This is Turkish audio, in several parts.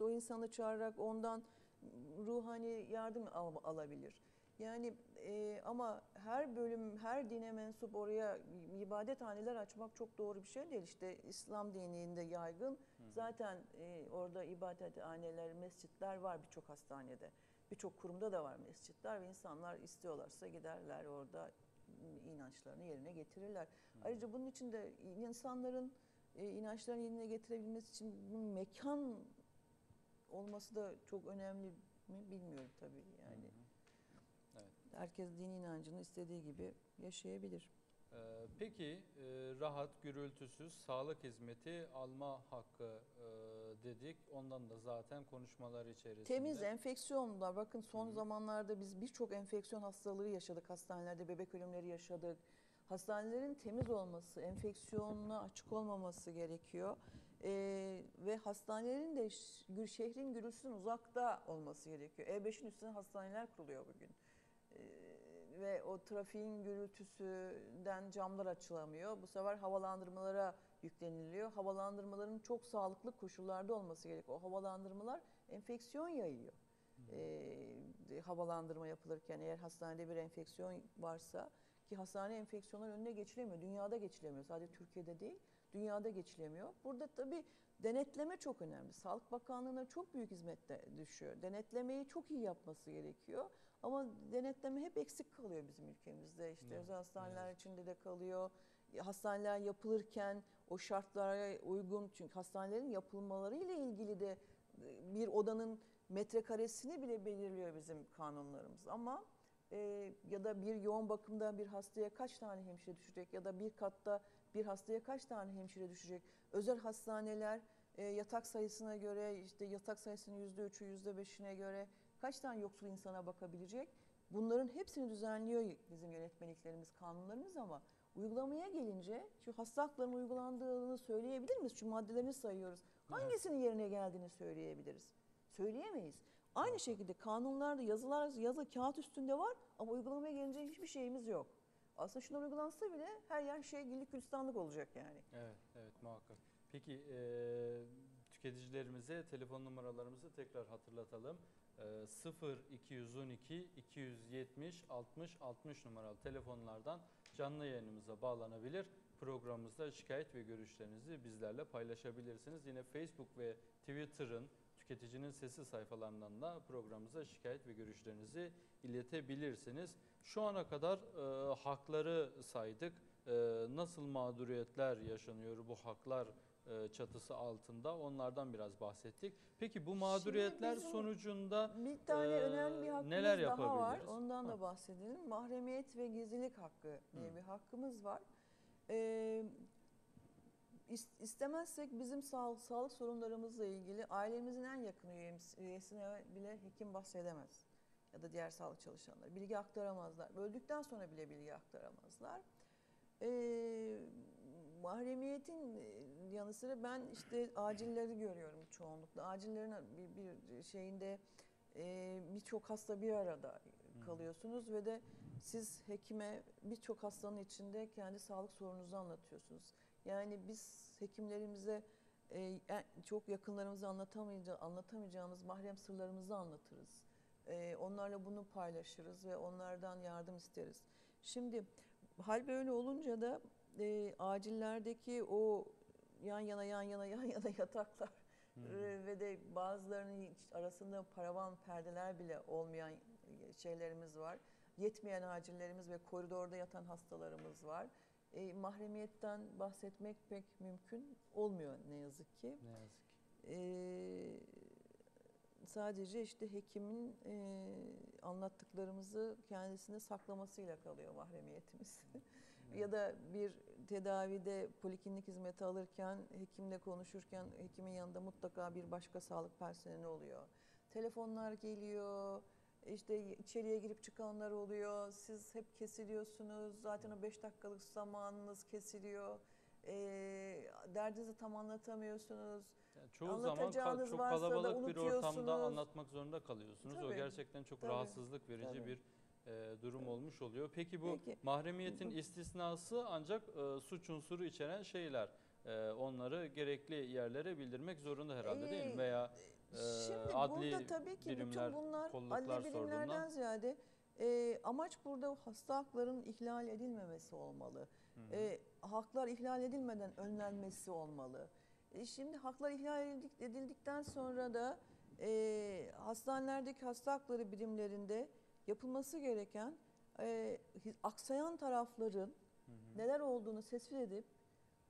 işte o insanı çağırarak ondan ruhani yardım al- alabilir. Yani e, ama her bölüm, her dine mensup oraya ibadethaneler açmak çok doğru bir şey değil. İşte İslam dininde yaygın. Zaten e, orada ibadethaneler, mescitler var birçok hastanede. Birçok kurumda da var mescitler ve insanlar istiyorlarsa giderler orada inançlarını yerine getirirler. Ayrıca bunun için de insanların e, inançlarını yerine getirebilmesi için mekan olması da çok önemli mi bilmiyorum tabii yani. Evet. Herkes din inancını istediği gibi yaşayabilir. Ee, Peki e, rahat, gürültüsüz sağlık hizmeti alma hakkı e, dedik. Ondan da zaten konuşmalar içerisinde. Temiz enfeksiyonlar. Bakın son zamanlarda biz birçok enfeksiyon hastalığı yaşadık. Hastanelerde bebek ölümleri yaşadık. Hastanelerin temiz olması, enfeksiyonuna açık olmaması gerekiyor. Ee, ve hastanelerin de şehrin gürültüsünden uzakta olması gerekiyor. E5'in üstüne hastaneler kuruluyor bugün. Ee, ve o trafiğin gürültüsünden camlar açılamıyor. Bu sefer havalandırmalara yükleniliyor. Havalandırmaların çok sağlıklı koşullarda olması gerekiyor. O havalandırmalar enfeksiyon yayıyor. Ee, havalandırma yapılırken eğer hastanede bir enfeksiyon varsa ki hastane enfeksiyonların önüne geçilemiyor. Dünyada geçilemiyor. Sadece Türkiye'de değil, dünyada geçilemiyor. Burada tabii denetleme çok önemli. Sağlık Bakanlığı'na çok büyük hizmette düşüyor. Denetlemeyi çok iyi yapması gerekiyor. Ama denetleme hep eksik kalıyor bizim ülkemizde. İşte Evet, özel hastaneler evet. içinde de kalıyor. Hastaneler yapılırken o şartlara uygun çünkü hastanelerin yapılmaları ile ilgili de e, bir odanın metrekaresini bile belirliyor bizim kanunlarımız. Ama e, ya da bir yoğun bakımda bir hastaya kaç tane hemşire düşecek ya da bir katta bir hastaya kaç tane hemşire düşecek. Özel hastaneler e, yatak sayısına göre işte yatak sayısının yüzde üçü yüzde beşine göre kaç tane yoksul insana bakabilecek. Bunların hepsini düzenliyor bizim yönetmeliklerimiz, kanunlarımız ama uygulamaya gelince şu hasta haklarının uygulandığını söyleyebilir miyiz? Şu maddelerini sayıyoruz. Hangisinin yerine geldiğini söyleyebiliriz? Söyleyemeyiz. Aynı şekilde kanunlarda yazılar yazı kağıt üstünde var ama uygulamaya gelince hiçbir şeyimiz yok. Aslında şunlar uygulansa bile her yer şey güllük gülistanlık olacak yani. Evet, evet muhakkak. Peki e, tüketicilerimize telefon numaralarımızı tekrar hatırlatalım. E, 0 212 270 60 60 numaralı telefonlardan canlı yayınımıza bağlanabilir. Programımızda şikayet ve görüşlerinizi bizlerle paylaşabilirsiniz. Yine Facebook ve Twitter'ın Tüketicinin Sesi sayfalarından da programımıza şikayet ve görüşlerinizi iletebilirsiniz. Şu ana kadar e, hakları saydık. E, nasıl mağduriyetler yaşanıyor bu haklar e, çatısı altında onlardan biraz bahsettik. Peki bu mağduriyetler sonucunda Bir tane Ee, önemli bir hakkımız neler daha var. yapabiliriz? Ondan Ha. da bahsedelim. Mahremiyet ve gizlilik hakkı diye Hı. bir hakkımız var. Ee, istemezsek bizim sağ, sağlık sorunlarımızla ilgili ailemizin en yakın üyesine bile hekim bahsedemez. Ya da diğer sağlık çalışanları. Bilgi aktaramazlar. Öldükten sonra bile bilgi aktaramazlar. Ee, mahremiyetin e, yanı sıra ben işte acilleri görüyorum çoğunlukla. Acillerin bir, bir şeyinde e, birçok hasta bir arada kalıyorsunuz ve de siz hekime birçok hastanın içinde kendi sağlık sorununuzu anlatıyorsunuz. Yani biz hekimlerimize e, en- çok yakınlarımıza anlatamayacağ, anlatamayacağımız mahrem sırlarımızı anlatırız. E, onlarla bunu paylaşırız ve onlardan yardım isteriz. Şimdi hal böyle olunca da e, acillerdeki o yan yana yan yana yan yana yataklar e, ve de bazılarının arasında paravan perdeler bile olmayan şeylerimiz var. Yetmeyen acillerimiz ve koridorda yatan hastalarımız var. E, mahremiyetten bahsetmek pek mümkün olmuyor ne yazık ki. ne yazık ki. Ee, sadece işte hekimin e, anlattıklarımızı kendisine saklamasıyla kalıyor mahremiyetimiz. ya da bir tedavide poliklinik hizmeti alırken hekimle konuşurken hekimin yanında mutlaka bir başka sağlık personeli oluyor. Telefonlar geliyor. İşte içeriye girip çıkanlar oluyor. Siz hep kesiliyorsunuz. Zaten o 5 dakikalık zamanınız kesiliyor. E, derdinizi tam anlatamıyorsunuz. Yani çoğu zaman ka- çok kalabalık bir ortamda anlatmak zorunda kalıyorsunuz. O Tabii, gerçekten çok tabii, rahatsızlık verici tabii. bir e, durum olmuş oluyor. Peki bu Peki. mahremiyetin istisnası ancak e, suç unsuru içeren şeyler. E, onları gerekli yerlere bildirmek zorunda herhalde değil mi? Ee, Veya e, adli burada tabii ki birimler, bütün bunlar adli birimlerden sorduğundan. ziyade e, amaç burada hasta hakların ihlal edilmemesi olmalı. Hı hı. E, haklar ihlal edilmeden önlenmesi olmalı. E, şimdi haklar ihlal edildik- edildikten sonra da e, hastanelerdeki hasta hakları birimlerinde yapılması gereken e, aksayan tarafların Hı hı. neler olduğunu tespit edip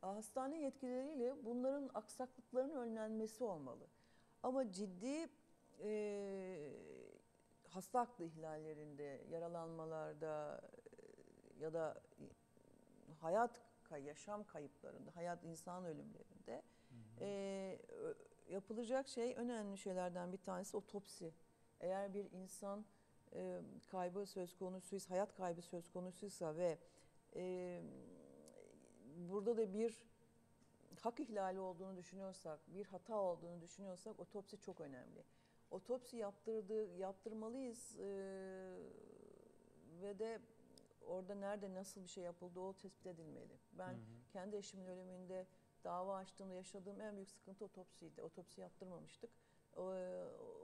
hastane yetkilileriyle bunların aksaklıkların önlenmesi olmalı. Ama ciddi e, hasta haklı ihlallerinde, yaralanmalarda e, ya da hayat kay- yaşam kayıplarında, hayat insan ölümlerinde e, ö- yapılacak şey önemli şeylerden bir tanesi otopsi. Eğer bir insan e, kaybı söz konusuysa, hayat kaybı söz konusuysa ve e, burada da bir hak ihlali olduğunu düşünüyorsak, bir hata olduğunu düşünüyorsak otopsi çok önemli. Otopsi yaptırdı, yaptırmalıyız e, ve de orada nerede nasıl bir şey yapıldı o tespit edilmeli. Ben Hı hı. kendi eşimin ölümünde dava açtığımda yaşadığım en büyük sıkıntı otopsiydi. Otopsi yaptırmamıştık. E,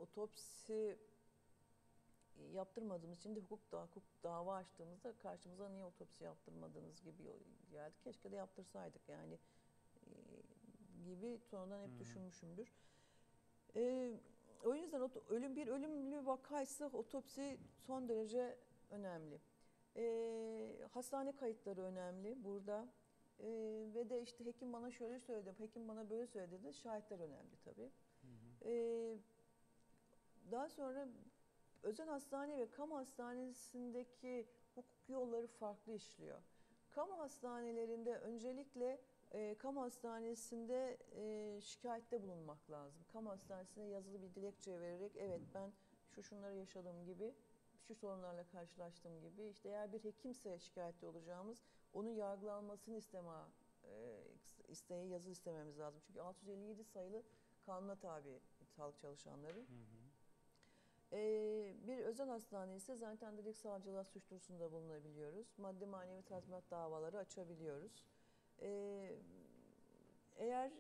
otopsi yaptırmadığımız için de hukuk, da, hukuk dava açtığımızda karşımıza niye otopsi yaptırmadınız gibi geldi. Keşke de yaptırsaydık yani gibi sonradan hep hı. düşünmüşümdür. E, o yüzden ölüm bir ölümlü vakaysa otopsi son derece önemli. E, hastane kayıtları önemli burada. E, ve de işte hekim bana şöyle söyledi, hekim bana böyle söyledi de şahitler önemli tabii. Hı hı. Ee, daha sonra özel hastane ve kamu hastanesindeki hukuk yolları farklı işliyor. Kamu hastanelerinde öncelikle e, kamu hastanesinde e, şikayette bulunmak lazım. Kamu hastanesine yazılı bir dilekçe vererek evet ben şu şunları yaşadığım gibi şu sorunlarla karşılaştığım gibi işte eğer bir hekimse şikayetçi olacağımız onun yargılanmasını isteme e, isteği yazılı istememiz lazım. Çünkü 657 sayılı kanuna tabi sağlık çalışanları. Hı hı. Ee, bir özel hastane ise zaten direkt savcılığa suç duyurusunda bulunabiliyoruz. Maddi manevi tazminat davaları açabiliyoruz. Ee, eğer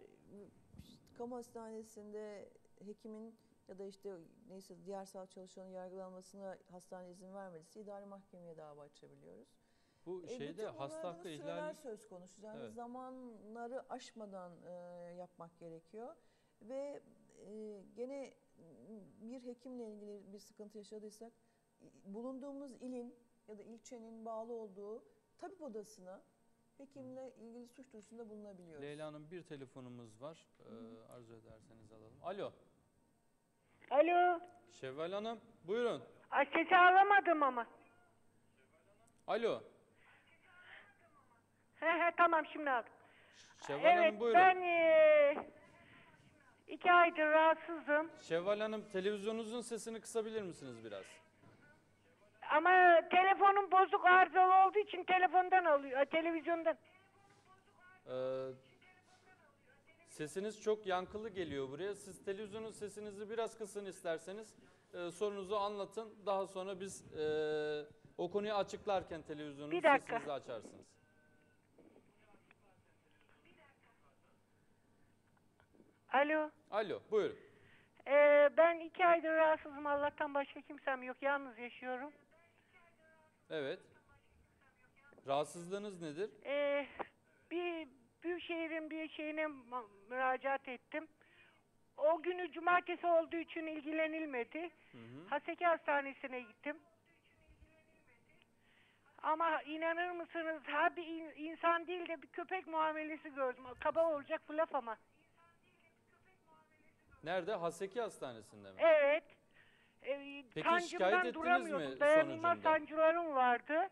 kamu hastanesinde hekimin ya da işte neyse diğer sağlık çalışanın yargılanmasına hastane izin vermediyse idari mahkemeye dava açabiliyoruz. Bu E, şeyde hasta hakkı ihlali söz konusu. Yani Evet. zamanları aşmadan e, yapmak gerekiyor. Ve e, gene bir hekimle ilgili bir sıkıntı yaşadıysak bulunduğumuz ilin ya da ilçenin bağlı olduğu tabip odasına hekimle ilgili suç duyurusunda bulunabiliyoruz. Leyla Hanım bir telefonumuz var. Ee, arzu ederseniz alalım. Alo. Alo. Şevval Hanım buyurun. Ay sesi alamadım ama. Alo. He he tamam şimdi aldım. Şevval evet Hanım buyurun. ben eee, iki aydır rahatsızım. Şevval Hanım televizyonunuzun sesini kısabilir misiniz biraz? Ama telefonum bozuk arızalı olduğu için telefondan alıyor. ay, Televizyondan. Ee, sesiniz çok yankılı geliyor buraya. Siz televizyonun sesinizi biraz kısın isterseniz. Ee, sorunuzu anlatın. Daha sonra biz e, o konuyu açıklarken televizyonun Bir dakika. sesinizi açarsınız. Alo. Alo buyurun. Eee, ben iki aydır rahatsızım. Allah'tan başka kimsem yok. Yalnız yaşıyorum. Evet. Rahatsızlığınız nedir? Eee, bir Büyükşehir'in bir şeyine müracaat ettim. O günü cumartesi olduğu için ilgilenilmedi. Hı hı. Haseki Hastanesi'ne gittim. Ama inanır mısınız ha bir in- insan değil de bir köpek muamelesi gördüm. Kaba olacak bu laf ama. Nerede? Haseki Hastanesi'nde mi? Evet. Ee, Peki şikayet ettiniz duramıyordum. mi Dayanılmaz sonucunda? sancılarım vardı.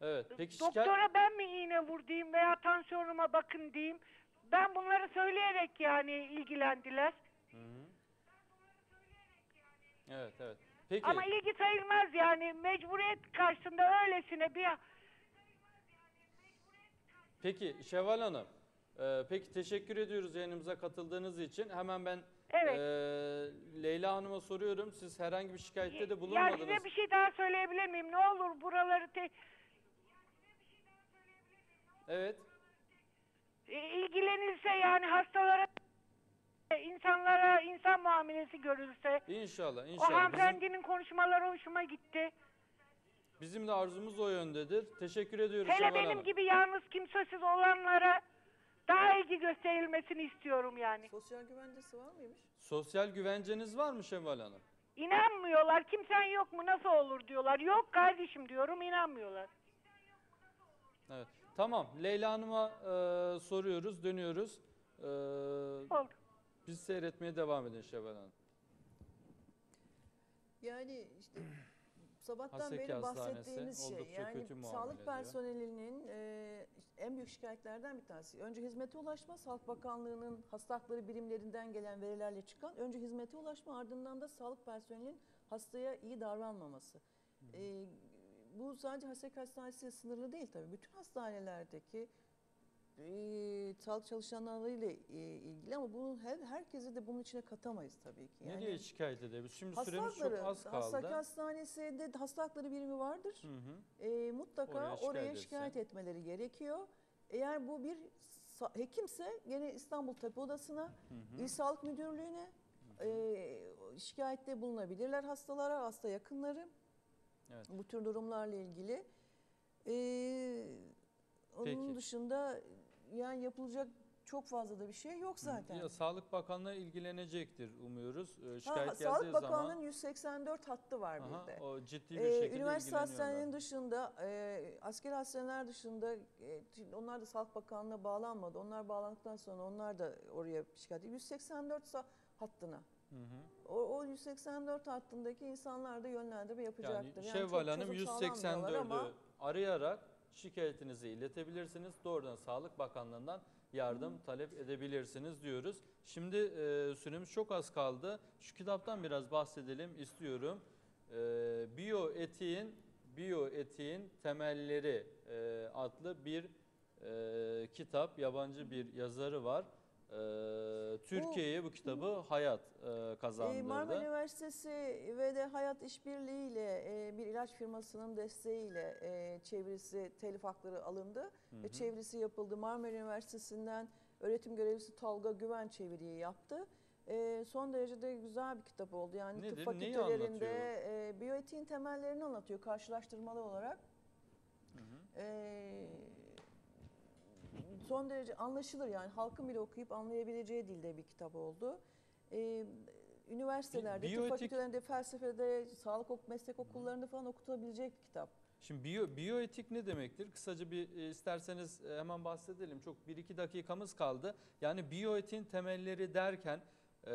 Evet. Peki şikayet... Doktora ben mi iğne vur diyeyim veya tansiyonuma bakın diyeyim. Ben bunları söyleyerek yani ilgilendiler. Hı hı. Evet, evet. Peki. Ama ilgi sayılmaz yani mecburiyet karşısında öylesine bir Peki Şevval Hanım. e, peki teşekkür ediyoruz yayınımıza katıldığınız için. Hemen ben Evet. e, Leyla Hanım'a soruyorum. Siz herhangi bir şikayette de Ya bulunmadınız. size bir şey daha söyleyebilir miyim? Ne olur buraları te- Evet. e, ilgilenilse yani hastalara muamelesi görülse. İnşallah, O inşallah. Bizim, hanımefendinin konuşmaları hoşuma gitti. bizim de arzumuz o yöndedir. Teşekkür ediyoruz Hele Şevval benim Hanım. gibi yalnız kimsesiz olanlara daha ilgi gösterilmesini istiyorum yani. Sosyal güvencesi var mıymış? Sosyal güvenceniz var mı Şevval Hanım? İnanmıyorlar. Kimsen yok mu? Nasıl olur diyorlar. Yok kardeşim diyorum. inanmıyorlar. Evet. Tamam. Leyla Hanım'a e, soruyoruz, dönüyoruz. E, Oldu. biz seyretmeye devam edin Şevval Hanım. Yani işte sabahtan Haseki beri bahsettiğimiz şey yani sağlık ediyor. personelinin e, en büyük şikayetlerden bir tanesi. Önce hizmete ulaşma, Sağlık Bakanlığı'nın hasta hakları birimlerinden gelen verilerle çıkan önce hizmete ulaşma ardından da sağlık personelinin hastaya iyi davranmaması. E, bu sadece Haseki Hastanesi'yle sınırlı değil tabii. Bütün hastanelerdeki e, sağlık çalışanlarıyla e, ilgili ama bunu her, herkesi de bunun içine katamayız tabii ki. Ne diye şikayet edebiliriz? Şimdi süremiz çok az Hastaki kaldı. hastanesinde hasta hakları birimi vardır. Hı hı. Ee, mutlaka Oraya oraya, şikayet şikayet, etsin. etmeleri gerekiyor. Eğer bu bir hekimse gene İstanbul Tabip Odası'na, Hı hı. İl Sağlık Müdürlüğü'ne e, şikayette bulunabilirler hastalara, hasta yakınları. Evet. Bu tür durumlarla ilgili. Ee, onun Peki. dışında yani yapılacak çok fazla da bir şey yok zaten. Ya, Sağlık Bakanlığı ilgilenecektir umuyoruz. Ee, Ha, şikayet Sağlık geldiği Bakanlığı'nın zaman 184 hattı var aha, bizde. o ciddi bir Ee, şekilde üniversite hastanelerinin dışında, e, askeri hastaneler dışında, e, onlar da Sağlık Bakanlığı'na bağlanmadı. Onlar bağlandıktan sonra onlar da oraya şikayet 184 sa- hattına. Hı hı. O, o 184 hattındaki insanlar da yönlendirme yapacaktır. Yani Şevval çok Hanım çözüm sağlanmıyorlar 184'ü ama arayarak şikayetinizi iletebilirsiniz. Doğrudan Sağlık Bakanlığı'ndan yardım talep edebilirsiniz diyoruz. Şimdi e, süremiz çok az kaldı. Şu kitaptan biraz bahsedelim istiyorum. E, Biyoetiğin Biyoetiğin Temelleri e, adlı bir e, kitap. Yabancı bir yazarı var. E, Türkiye'ye bu kitabı hayat e, e, kazandırdı. Marmara Üniversitesi ve de Hayat İşbirliği ile e, bir ilaç firmasının desteğiyle e, çevirisi, telif hakları alındı. Hı ve hı. çevirisi yapıldı. Marmara Üniversitesi'nden öğretim görevlisi Tolga Güven çeviriyi yaptı. Ee, son derece de güzel bir kitap oldu. Yani Nedir? tıp fakültelerinde e, biyoetiğin temellerini anlatıyor karşılaştırmalı olarak. Hı hı. Ee, son derece anlaşılır yani halkın bile okuyup anlayabileceği dilde bir kitap oldu. Ee, üniversitelerde, Bi- tıp biyoetik- fakültelerinde, felsefede, sağlık ok- meslek okullarında falan okutulabilecek bir kitap. Şimdi biyo, biyoetik ne demektir? Kısaca bir e, isterseniz e, hemen bahsedelim. Çok 1-2 dakikamız kaldı. Yani biyoetiğin temelleri derken e,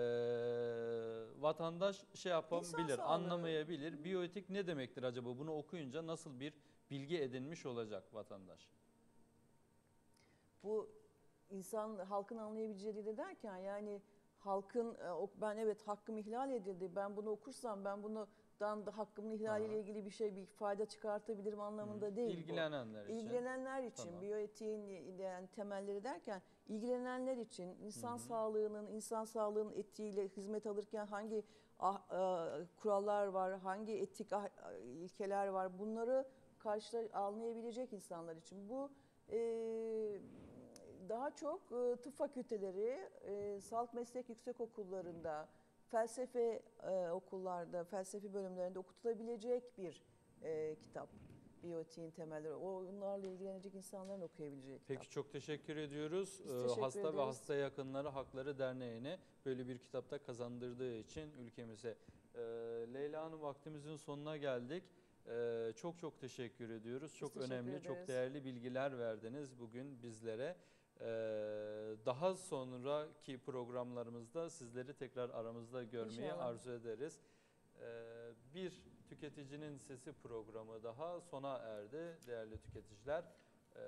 vatandaş şey yapabilir, sağlığı. anlamayabilir. Biyoetik ne demektir acaba? Bunu okuyunca nasıl bir bilgi edinmiş olacak vatandaş? Bu insan halkın anlayabileceği dilde derken yani halkın e, ben evet hakkım ihlal edildi ben bunu okursam ben bundan da hakkımın ihlaliyle ilgili bir şey bir fayda çıkartabilirim anlamında Hı. değil bu. İlgilenenler için. İlgilenenler için Tamam. biyoetiğin yani temelleri derken ilgilenenler için insan Hı sağlığının insan sağlığının etiğiyle hizmet alırken hangi ah- e, kurallar var, hangi etik ah- ilkeler var bunları karşı anlayabilecek insanlar için bu e, daha çok e, tıp fakülteleri, e, sağlık meslek yüksek okullarında, felsefe e, okullarda, felsefe bölümlerinde okutulabilecek bir e, kitap. Biyotiğin temelleri. Onlarla ilgilenecek insanların okuyabileceği kitap. Peki çok teşekkür ediyoruz. Biz Ee, teşekkür hasta ve ederiz. hasta yakınları hakları derneğine böyle bir kitapta kazandırdığı için ülkemize. Ee, Leyla Hanım vaktimizin sonuna geldik. Ee, çok çok teşekkür ediyoruz. Çok teşekkür önemli, çok ederiz. değerli bilgiler verdiniz bugün bizlere. Ee, daha sonraki programlarımızda sizleri tekrar aramızda görmeyi İnşallah. arzu ederiz. Ee, bir tüketicinin sesi programı daha sona erdi değerli tüketiciler. Ee,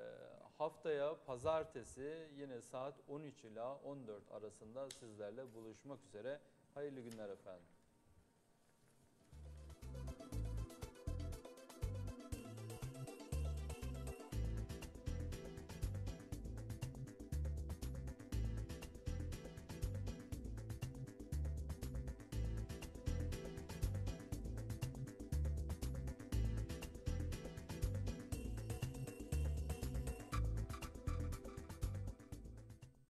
haftaya pazartesi yine saat 13 ila 14 arasında sizlerle buluşmak üzere. Hayırlı günler efendim.